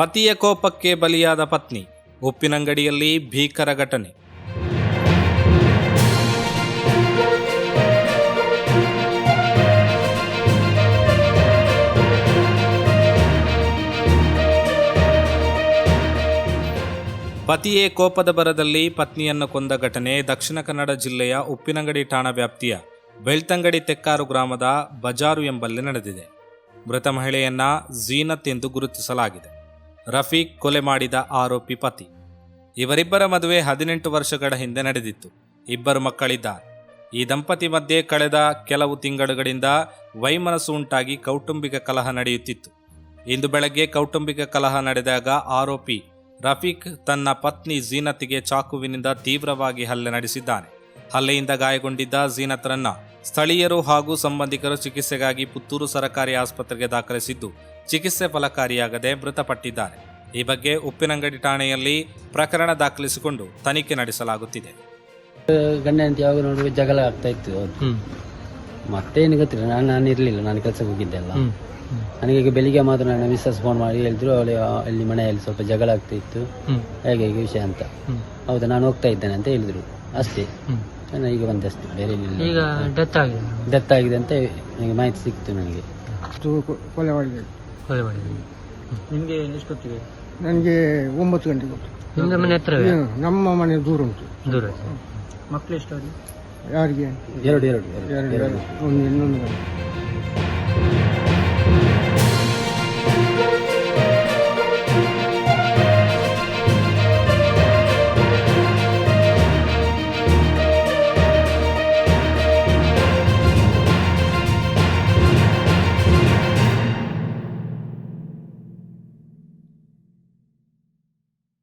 ಪತಿಯ ಕೋಪಕ್ಕೆ ಬಲಿಯಾದ ಪತ್ನಿ, ಉಪ್ಪಿನಂಗಡಿಯಲ್ಲಿ ಭೀಕರ ಘಟನೆ. ಪತಿಯೇ ಕೋಪದ ಬರದಲ್ಲಿ ಪತ್ನಿಯನ್ನು ಕೊಂದ ಘಟನೆ ದಕ್ಷಿಣ ಕನ್ನಡ ಜಿಲ್ಲೆಯ ಉಪ್ಪಿನಂಗಡಿ ಠಾಣಾ ವ್ಯಾಪ್ತಿಯ ಬೆಳ್ತಂಗಡಿ ತೆಕ್ಕಾರು ಗ್ರಾಮದ ಬಜಾರು ಎಂಬಲ್ಲಿ ನಡೆದಿದೆ. ಮೃತ ಮಹಿಳೆಯನ್ನ ಜೀನತ್ ಎಂದು ಗುರುತಿಸಲಾಗಿದೆ. ರಫೀಕ್ ಕೊಲೆ ಮಾಡಿದ ಆರೋಪಿ ಪತಿ. ಇವರಿಬ್ಬರ ಮದುವೆ ಹದಿನೆಂಟು ವರ್ಷಗಳ ಹಿಂದೆ ನಡೆದಿತ್ತು. ಇಬ್ಬರು ಮಕ್ಕಳಿದ್ದಾರೆ. ಈ ದಂಪತಿ ಮಧ್ಯೆ ಕಳೆದ ಕೆಲವು ತಿಂಗಳುಗಳಿಂದ ವೈಮನಸ್ಸು ಉಂಟಾಗಿ ಕೌಟುಂಬಿಕ ಕಲಹ ನಡೆಯುತ್ತಿತ್ತು. ಇಂದು ಬೆಳಗ್ಗೆ ಕೌಟುಂಬಿಕ ಕಲಹ ನಡೆದಾಗ ಆರೋಪಿ ರಫೀಕ್ ತನ್ನ ಪತ್ನಿ ಜೀನತ್ಗೆ ಚಾಕುವಿನಿಂದ ತೀವ್ರವಾಗಿ ಹಲ್ಲೆ ನಡೆಸಿದ್ದಾನೆ. ಹಲ್ಲೆಯಿಂದ ಗಾಯಗೊಂಡಿದ್ದ ಜೀನತ್ರನ್ನ ಸ್ಥಳೀಯರು ಹಾಗೂ ಸಂಬಂಧಿಕರು ಚಿಕಿತ್ಸೆಗಾಗಿ ಪುತ್ತೂರು ಸರಕಾರಿ ಆಸ್ಪತ್ರೆಗೆ ದಾಖಲಿಸಿದ್ದು ಚಿಕಿತ್ಸೆ ಫಲಕಾರಿಯಾಗದೆ ಮೃತಪಟ್ಟಿದ್ದಾರೆ. ಈ ಬಗ್ಗೆ ಉಪ್ಪಿನಂಗಡಿ ಠಾಣೆಯಲ್ಲಿ ಪ್ರಕರಣ ದಾಖಲಿಸಿಕೊಂಡು ತನಿಖೆ ನಡೆಸಲಾಗುತ್ತಿದೆ. ಗಂಡ ಅಂತ ಯಾವಾಗ ನೋಡುವ ಜಗಳ ಆಗ್ತಾ ಇತ್ತು ಮತ್ತೇನು ಗೊತ್ತಿಲ್ಲ ನಾನು ನಾನು ಇರಲಿಲ್ಲ ನಾನು ಕೆಲಸಕ್ಕೆ ಹೋಗಿದ್ದೆಲ್ಲ ನನಗೆ ಈಗ ಬೆಳಿಗ್ಗೆ ಮಾತ್ರ ನನ್ನ ಮಿಸ್ಸಸ್ ಫೋನ್ ಮಾಡಿ ಹೇಳಿದ್ರು ಅವಳು ಅಲ್ಲಿ ಮನೆಯಲ್ಲಿ ಸ್ವಲ್ಪ ಜಗಳ ಆಗ್ತಾ ಇತ್ತು. ಹೇಗೆ ಹೇಗೆ ವಿಷಯ ಅಂತ. ಹೌದಾ ನಾನು ಹೋಗ್ತಾ ಇದ್ದೇನೆ ಅಂತ ಹೇಳಿದ್ರು. ಅಷ್ಟೇ. ಈಗ ಬಂದೆ ಬೇರೆ ಈಗ ಡೆತ್ ಆಗಿದೆ. ಡೆತ್ ಆಗಿದೆ ಅಂತ ನನಗೆ ಮಾಹಿತಿ ಸಿಕ್ತು ನನಗೆ. ಕೊಲೆ ಮಾಡಿದೆ. ಕೊಲೆ ಮಾಡಿದೆ. ನಿಮಗೆ ಎಷ್ಟೊತ್ತಿಗೆ ಗೊತ್ತಿದೆ? ನನಗೆ ಒಂಬತ್ತು ಗಂಟೆಗೆ ಗೊತ್ತು. ನಿಮ್ಮ ಮನೆ ಹತ್ರ ನಮ್ಮ ಮನೆ ದೂರ ಉಂಟು. ದೂರ ಮಕ್ಕಳು ಎಷ್ಟು? ಯಾರಿಗೆ? ಎರಡು ಎರಡು ಎರಡು ಎರಡು. ಎರಡು ಒಂದು ಇನ್ನೊಂದು ಗಂಟೆ.